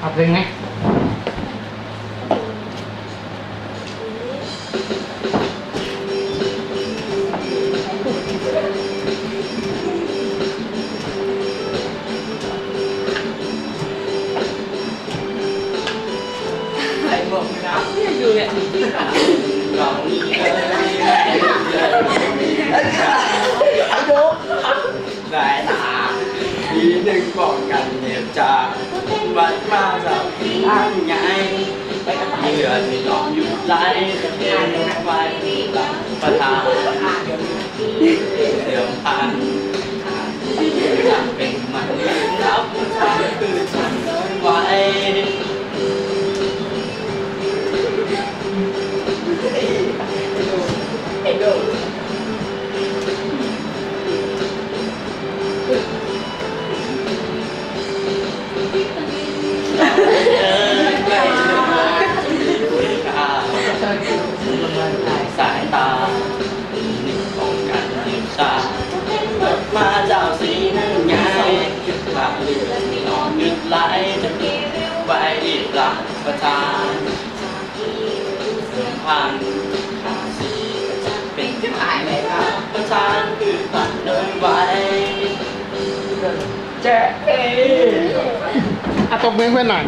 เอาเพลงไหมใส่หมวกนะดูเนี่ยลองสายตาทีหนึ่งบอกกันเหน็บจาก วัดมาจากทางไงเมื่อที่นอนอยู่ไรจะเห็นไฟหลังประธานเดี๋ยวพันจะเป็นมันรับทางคือฉันไว้ หลักประจานสัมพันธ์ขาสีเป็นที่หมายเลยครับประทานคือตัดเดินไว้แจ๊เอ๋อะตบมือเพื่อนหน่อย